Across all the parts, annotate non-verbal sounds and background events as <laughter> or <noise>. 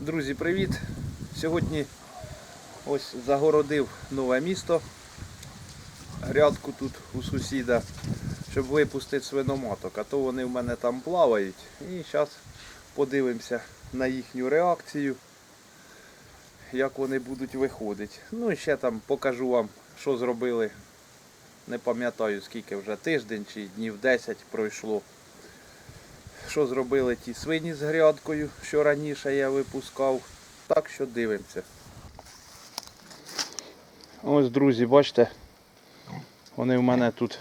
Друзі, привіт! Сьогодні ось загородив нове місто. Грядку тут у сусіда, щоб випустити свиноматок, а то вони в мене там плавають. І зараз подивимося на їхню реакцію, як вони будуть виходити. Ну і ще там покажу вам, що зробили. Не пам'ятаю скільки вже тиждень чи днів 10 пройшло що зробили ті свині з грядкою, що раніше я випускав. Так що дивимося. Ось, друзі, бачите, вони в мене тут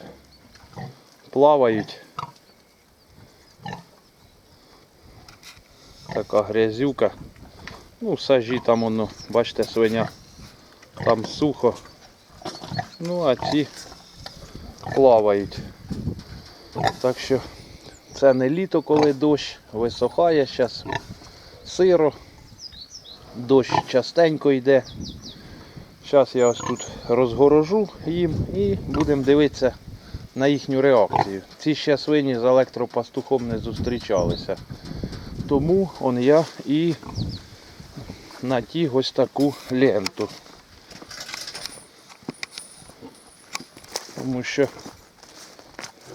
плавають. Така грязюка. Ну, сажі там воно, бачите, свиня там сухо. Ну, а ці плавають. Так що це не літо, коли дощ висохає, зараз сиро, дощ частенько йде. Зараз я ось тут розгорожу їм і будемо дивитися на їхню реакцію. Ці ще свині з електропастухом не зустрічалися. Тому он я і натяг ось таку ленту. Тому що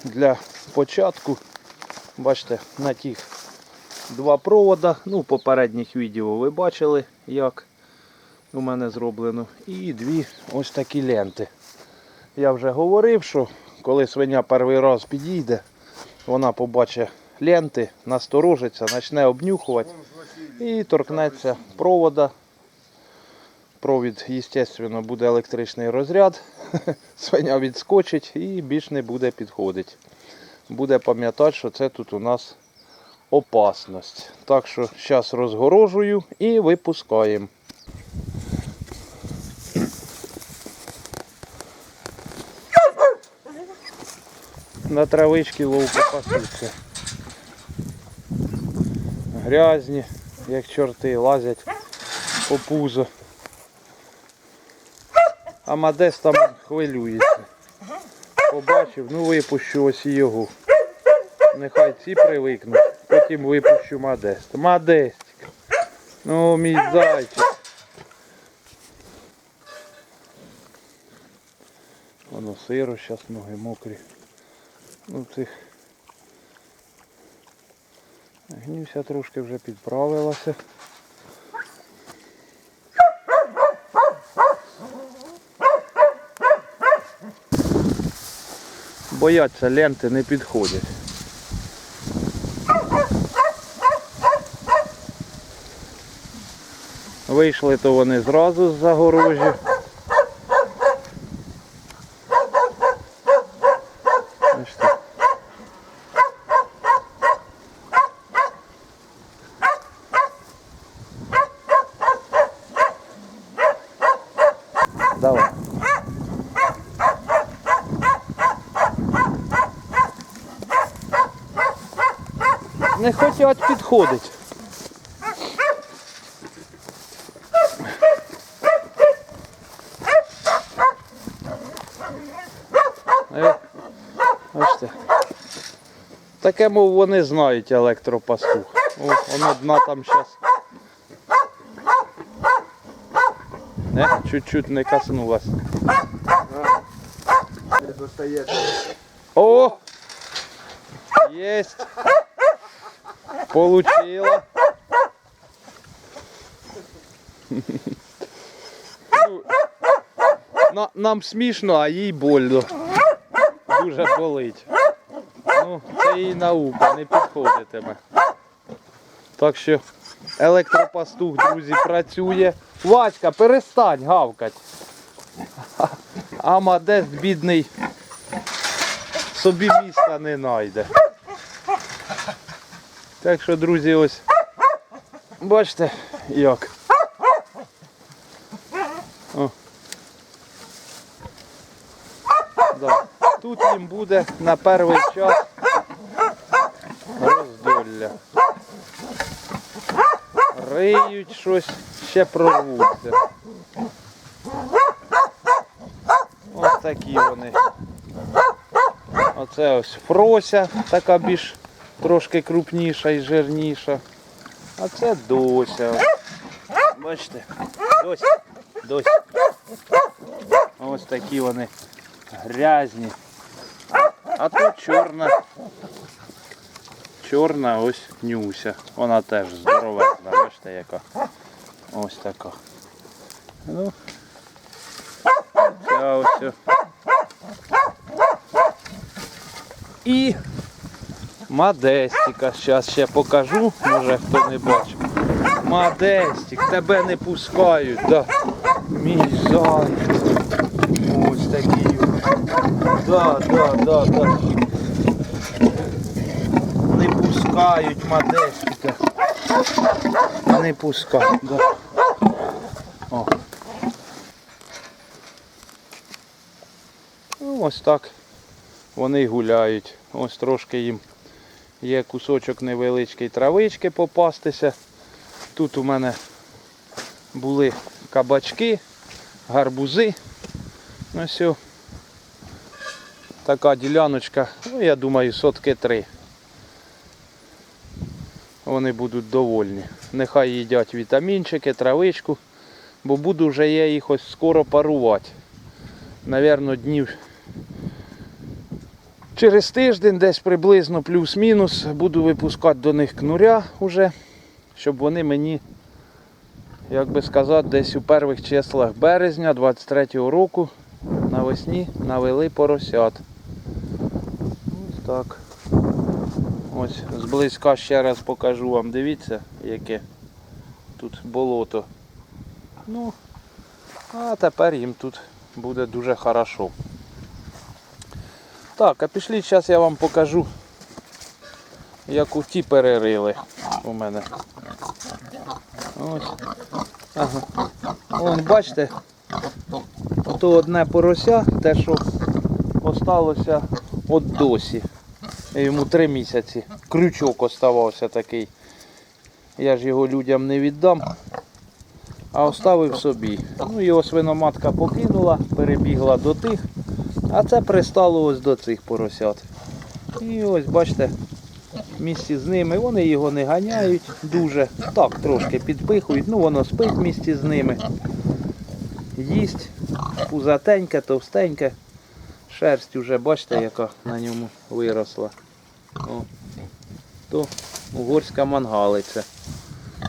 для початку Бачите, на тих два провода. Ну, в попередніх відео ви бачили, як у мене зроблено. І дві ось такі ленти. Я вже говорив, що коли свиня перший раз підійде, вона побачить ленти, насторожиться, почне обнюхувати і торкнеться провода. Провід, звісно, буде електричний розряд. <laughs> Свиня відскочить і більш не буде підходити буде пам'ятати, що це тут у нас опасність. Так що зараз розгорожую і випускаємо. На травички вовки пасуться. Грязні, як чорти, лазять по пузо. А Мадес там хвилюється. Побачив, ну випущу ось і його. Нехай ці привикнуть, потім випущу Мадест. Мадестик. Ну, мій зайчик. Воно сиро, зараз ноги мокрі. Ну цих. Гнівся трошки вже підправилася. Бояться ленти не підходять. Вийшли то вони зразу з загорожі. Давай. Не хочуть підходити. Е, Бачите. Таке, мов вони знають електропастух. О, воно одна там зараз. Не, чуть-чуть не коснулась. О! Есть! Получила. Ну, Нам смішно, а їй больно. Дуже болить. Ну, це їй наука, не підходитиме. Так що електропастух, друзі, працює. Васька, перестань гавкать. А Мадест бідний собі міста не знайде. Так що, друзі, ось бачите як. О. Да. Тут їм буде на перший час роздолля. Риють щось, ще прорвуться. Ось такі вони. Оце ось фрося, така більш трошки крупніша і жирніша. А це Дося. Бачите? Дося. Дося. Ось такі вони грязні. А тут чорна. Чорна ось нюся. Вона теж здоровезна, бачите яка. Ось така. Ну. Ця ось. І Мадестика. Зараз ще покажу, може хто не бачив. Мадестик, тебе не пускають, да. Мій зай. Ось такий. Да, да, да, да. Пускають Мадестика. Не пускають, да. О. Ну, ось так вони гуляють. Ось трошки їм є кусочок невеличкий травички попастися. Тут у мене були кабачки, гарбузи. Ось о. така діляночка, ну я думаю, сотки три. Вони будуть довольні. Нехай їдять вітамінчики, травичку, бо буду вже я їх ось скоро парувати. Навірно, днів Через тиждень, десь приблизно плюс-мінус, буду випускати до них кнуря уже, щоб вони мені, як би сказати, десь у перших числах березня 23-го року навесні навели поросят. Ось так. Ось зблизька ще раз покажу вам. Дивіться, яке тут болото. Ну, а тепер їм тут буде дуже хорошо. Так, а пішли, зараз я вам покажу, як у ті перерили у мене. Ось. Ага. Вон, бачите, ото одне порося, те, що осталося от досі. Йому три місяці. Крючок оставався такий. Я ж його людям не віддам, а оставив собі. Ну його свиноматка покинула, перебігла до тих. А це пристало ось до цих поросят. І ось бачите, в місті з ними вони його не ганяють дуже. Так, трошки підпихують, ну воно спить в місті з ними. Їсть, пузатеньке, товстеньке. Шерсть уже, бачите, яка на ньому виросла. О, то угорська мангалиця.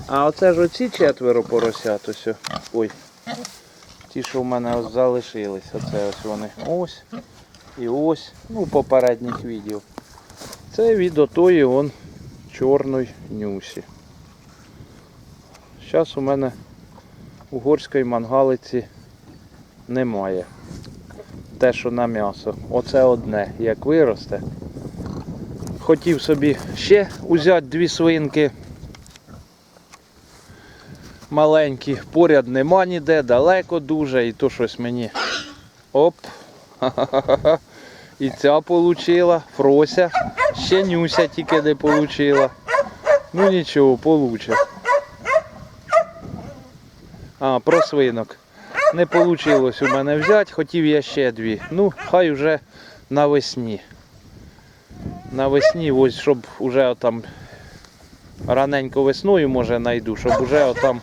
А оце ж оці четверо поросят ось. Ой. Ті, що в мене ось залишились, оце ось вони. Ось і ось, ну попередніх відео. Це від отої он чорної нюсі. Зараз у мене угорської мангалиці немає. Те, що на м'ясо. Оце одне, як виросте. Хотів собі ще узяти дві свинки маленькі, поряд нема ніде, далеко дуже, і то щось мені. Оп. <laughs> І ця получила, Фрося. Ще Нюся тільки не получила. Ну нічого, получе. А, про свинок. Не вийшло у мене взяти, хотів я ще дві. Ну, хай уже навесні. Навесні, ось щоб уже там раненько весною може знайду, щоб уже отам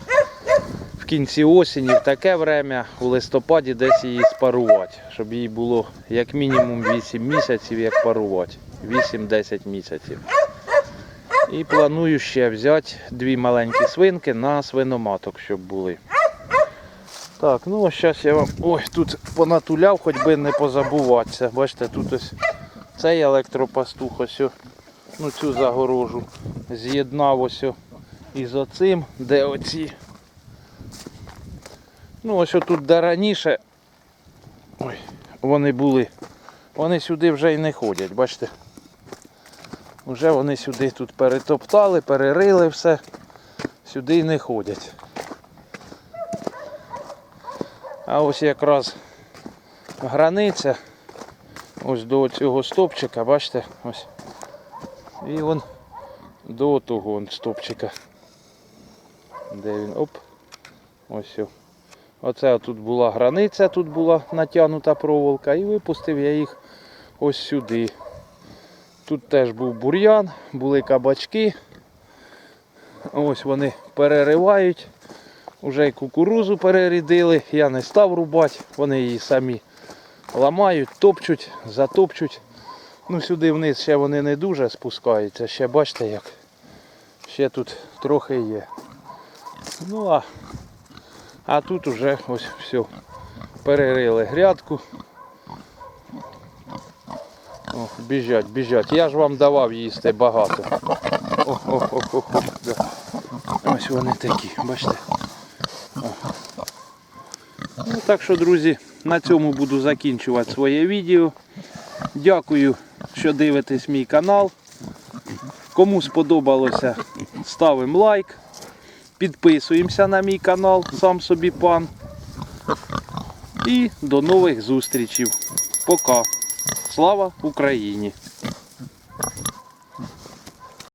в кінці осені, в таке время, у листопаді десь її спарувати, щоб їй було як мінімум 8 місяців, як парувати. 8-10 місяців. І планую ще взяти дві маленькі свинки на свиноматок, щоб були. Так, ну зараз я вам ой, тут понатуляв, хоч би не позабуватися. Бачите, тут ось цей електропастух ось ну цю загорожу з'єднав ось із оцим, де оці. Ну ось тут де раніше ой, вони були. Вони сюди вже й не ходять, бачите. Вже вони сюди тут перетоптали, перерили все, сюди й не ходять. А ось якраз границя ось до цього стопчика, бачите, ось. І вон до того стопчика. Де він? Оп. Ось. о. Оце тут була границя, тут була натягнута проволока і випустив я їх ось сюди. Тут теж був бур'ян, були кабачки. Ось вони переривають. Уже й кукурузу перерядили. Я не став рубати. Вони її самі ламають, топчуть, затопчуть. Ну сюди вниз ще вони не дуже спускаються. Ще бачите як. Ще тут трохи є. Ну а, а тут уже ось все. Перерили грядку. О, біжать, біжать. Я ж вам давав їсти багато. О, о, о, о, о, да. Ось вони такі, бачите. Так що, друзі, на цьому буду закінчувати своє відео. Дякую, що дивитесь мій канал. Кому сподобалося, ставимо лайк. Підписуємося на мій канал, сам собі пан. І до нових зустрічей. Пока. Слава Україні!